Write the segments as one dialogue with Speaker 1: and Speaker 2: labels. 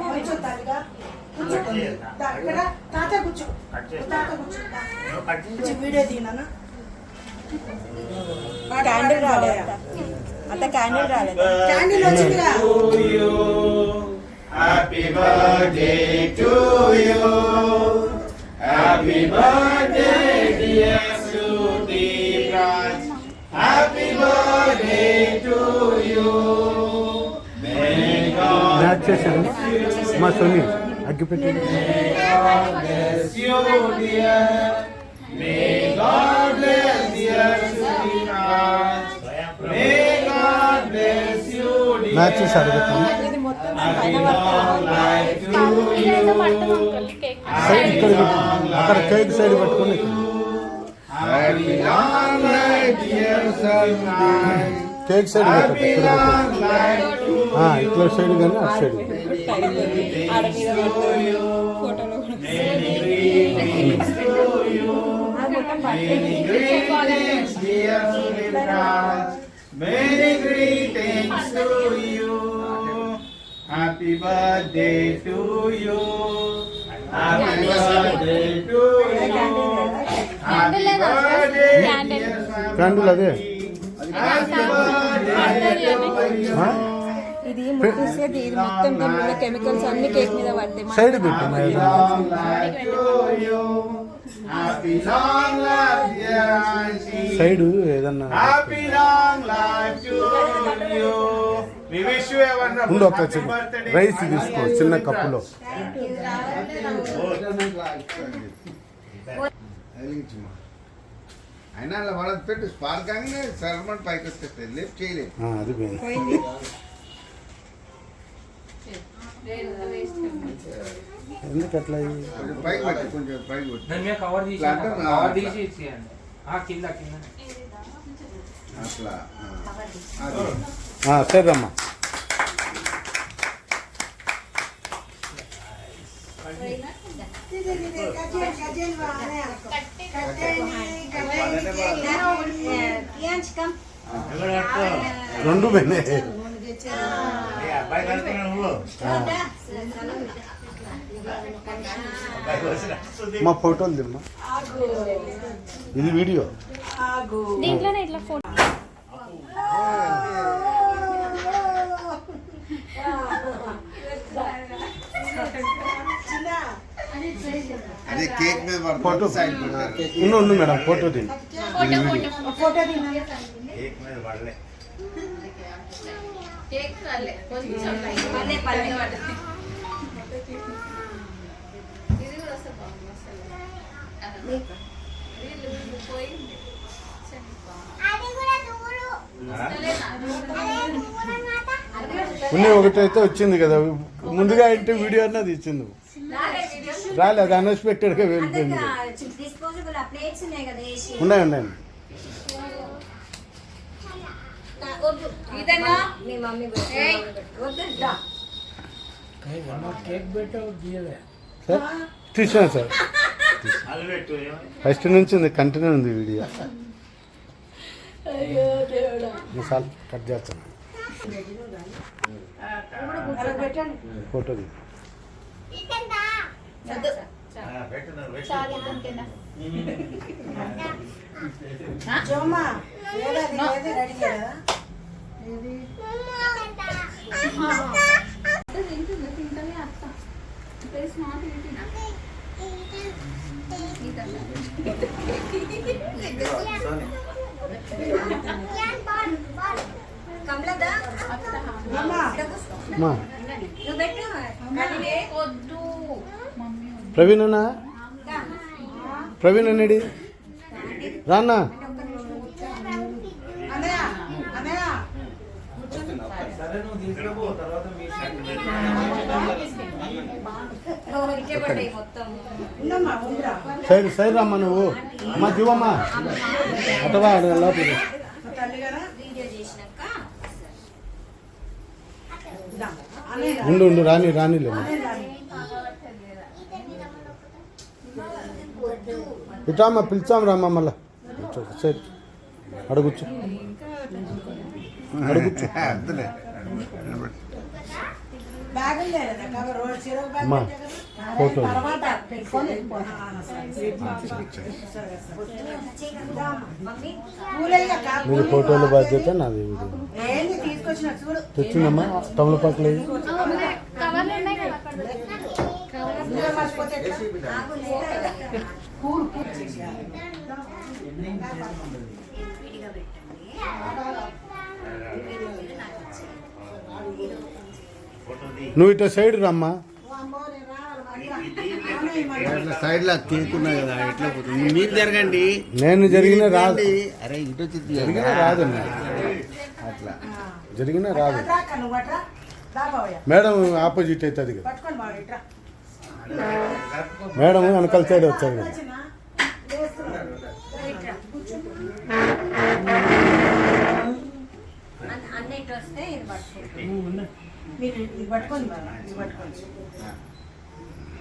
Speaker 1: కూర్చో తల్లిగా ఇక్కడ తాత కూర్చో. తాత కూర్చో. వీడియో తీనా
Speaker 2: క్యాండిల్ రాలేదు? అంత క్యాండిల్ రాలేదు.
Speaker 1: క్యాండిల్ వచ్చిందిగా.
Speaker 3: Happy birthday to you. Happy birthday,
Speaker 4: వచ్చేసారు మా సొని అగ్గిపెట్టి మ్యాచెస్ అడుగుతాను సైడ్ అక్కడ కేక్ సైడ్ పెట్టుకుని కేక్ సైడ్ పెట్టు
Speaker 3: Happy
Speaker 4: ఇక్కడ పెట్టు.
Speaker 3: long life to
Speaker 4: ఆ, ఇట్లా సైడ్ కానీ అటు సైడ్
Speaker 2: ఆడ మీద పడుతుంది ఫోటోలో కూడా
Speaker 3: Many greetings to you. Many greetings, dear Sulibraj. Many greetings to you. Happy birthday to you. Happy birthday to you. Happy birthday, dear
Speaker 4: candle అదే
Speaker 3: Happy birthday to
Speaker 4: ఆ?
Speaker 3: you.
Speaker 2: ఇది ముట్టిస్తే ఇది మొత్తం దీని మీద కెమికల్స్ అన్ని కేక్ మీద పడతాయి.
Speaker 4: సైడ్ పెట్టు. సైడ్ ఏదన్నా ఉండు ఒక. రైస్ తీసుకో చిన్న కప్పులో.
Speaker 5: అయినా అలా వాళ్ళకి పెట్టు స్పార్క్ కానీ సర్మన్ పైకి వచ్చేస్తుంది లిఫ్ట్ చేయలేదు.
Speaker 4: ఆ, అది పోయింది. ఎందుకు అట్లా అయ్యి?
Speaker 5: కొంచెం పైకి పెట్టు కొంచెం పైకి పెట్టు
Speaker 6: దాని మీద కవర్ తీసి
Speaker 5: ఇట్లా అంటే నా-
Speaker 6: కవర్ తీసి ఇచ్చేయండి ఆ కింద కింద
Speaker 5: అట్లా ఆ. అది.
Speaker 4: ఆ,
Speaker 1: వానే
Speaker 4: రెండు పోయినాయి మా ఫోటోలు దిమ్మా. ఇది వీడియో.
Speaker 1: ఆగు.
Speaker 7: దీంట్లోనే ఇట్లా ఫోటో.
Speaker 1: చిన్న
Speaker 5: అదే కేక్ మీద
Speaker 4: ఫోటో.
Speaker 5: పడుతుంది. సైడ్ పెట్టారు
Speaker 4: ఉండు ఉండు మేడం ఫోటో ఇది
Speaker 5: కేక్ పడలే
Speaker 4: ఉన్న ఒకటైతే వచ్చింది కదా. ముందుగా అయితే వీడియో అన్నది ఇచ్చింది రాలే అది అన్ఎక్స్పెక్టెడ్గా వెళ్ళిపోయింది.
Speaker 8: డిస్పోజబుల్ ఆ ప్లేట్స్ ఉన్నాయి కదా మీ మమ్మీ వద్దు దా.
Speaker 4: సార్ తీసాను సార్. ఫస్ట్ నుంచి ఉంది కంటిన్యూ ఉంది వీడియో. సార్ కట్ చేస్తాను. ఫోటో ది
Speaker 8: వద్దు.
Speaker 4: ప్రవీణ్ అన్నా? ప్రవీణ్ సైడ్ సైడ్ రమ్మా నువ్వు. అమ్మా జీవమ్మా అటవా లోపలికి. ఉండు ఉండు రాని రానిలే ఇటామా పిలిచాం రామ్మా మళ్ళా. సైడ్ అడుగుచ్చు అమ్మా. ఫోటో.
Speaker 1: పూలు
Speaker 4: ఫోటోల. బాధ్యత నాది తెచ్చిందమ్మా? తమలపాకులు ఇవి.
Speaker 1: నువ్వే
Speaker 4: ఇటు సైడ్ రమ్మా.
Speaker 1: నేను
Speaker 5: సైడ్ లా కదా ఎట్లా పోతుంది? మీరు జరగండి.
Speaker 4: జరిగిన రాదు.
Speaker 5: అరే ఇటు వచ్చి.
Speaker 4: జరిగిన రాదు
Speaker 5: అట్లా.
Speaker 4: జరిగిన రాదు. మేడం ఆపోజిట్ అవుతుంది కదా. మేడం వెనకాల సైడ్ వచ్చారు కదా
Speaker 1: వచ్చినా? వేస్తున్నాడు. ఇట్రా.
Speaker 8: అన్- అన్నిటి వస్తే ఇది పట్టుకో
Speaker 1: మీరు ఇది పట్టుకొని బావ, ఇది పట్టుకొని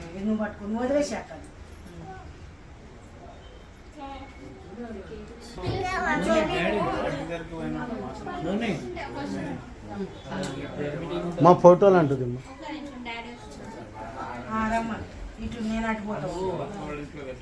Speaker 1: ఇది నువ్వు పట్టుకో నువ్వు వదిలేసి
Speaker 4: మా ఫోటోలు అంటుంది అమ్మా.
Speaker 1: ఇటు నేను అటు లేవు కదా.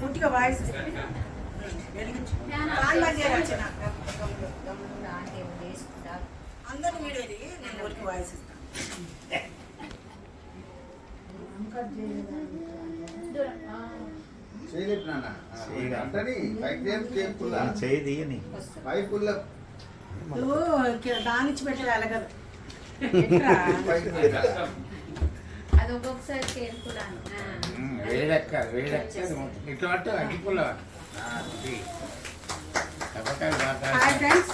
Speaker 1: పుట్టిగా వాయిస్ అందరిని వీడియో దిగి నేను ఊరికి వాయిస్ ఇస్తాను
Speaker 5: చేయలేదు నాన్న. అంటని పైకి చేపు చేపుల్లా
Speaker 3: చేయదీయని
Speaker 5: పైపుల్లా
Speaker 1: నువ్వు కి- దానిచ్చి పెట్టేది అలాగదు.
Speaker 8: అది ఒక్కొక్కసారి చేరుకున్నాను
Speaker 5: వేడెక్క వేడెక్క. ఇట్లా అంటే అగ్గిపుల్ల.
Speaker 1: హాయ్ ఫ్రెండ్స్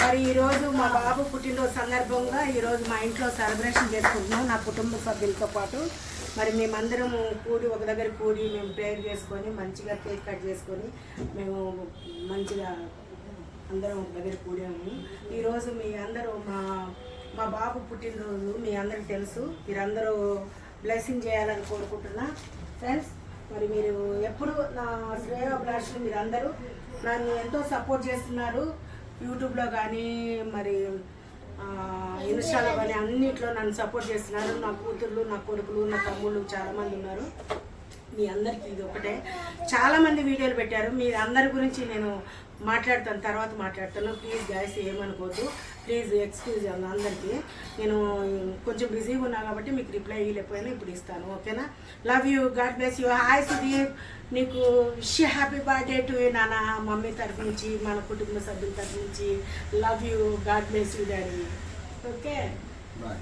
Speaker 1: మరి ఈరోజు మా బాబు పుట్టినరోజు సందర్భంగా ఈరోజు మా ఇంట్లో సెలబ్రేషన్ చేసుకుంటున్నాం నా కుటుంబ సభ్యులతో పాటు. మరి మేమందరం కూడి ఒక దగ్గర కూడి మేము ప్రేయర్ చేసుకొని మంచిగా కేక్ కట్ చేసుకొని మేము మంచిగా అందరం ఒక దగ్గర కూడాము. ఈరోజు మీ అందరూ మా మా బాబు పుట్టినరోజు మీ అందరికి తెలుసు. మీరందరూ బ్లెస్సింగ్ చేయాలని కోరుకుంటున్నా. ఫ్రెండ్స్ మరి మీరు ఎప్పుడు నా శ్రేయోభిలాషులు మీరందరూ నన్ను ఎంతో సపోర్ట్ చేస్తున్నారు. యూట్యూబ్లో కానీ మరి ఇన్స్టాలో కానీ అన్నిట్లో నన్ను సపోర్ట్ చేస్తున్నారు. నా కూతుర్లు నా కొడుకులు నా తమ్ముళ్ళు చాలామంది ఉన్నారు. మీ అందరికీ ఇది ఒకటే. చాలామంది వీడియోలు పెట్టారు. మీ అందరి గురించి నేను మాట్లాడతాను తర్వాత మాట్లాడతాను. ప్లీజ్ గాయస్ ఏమనుకోవద్దు. ప్లీజ్ ఎక్స్క్యూజ్ అందరికీ. నేను కొంచెం బిజీగా ఉన్నా కాబట్టి మీకు రిప్లై ఇవ్వలేకపోయినా ఇప్పుడు ఇస్తాను. ఓకేనా? Love you God bless you hi Sudeep నీకు విష్ హ్యాపీ బర్త్డే టు నాన్న. మమ్మీ తరఫు నుంచి మన కుటుంబ సభ్యుల తరఫు నుంచి. Love you God bless you daddy okay?
Speaker 5: Bye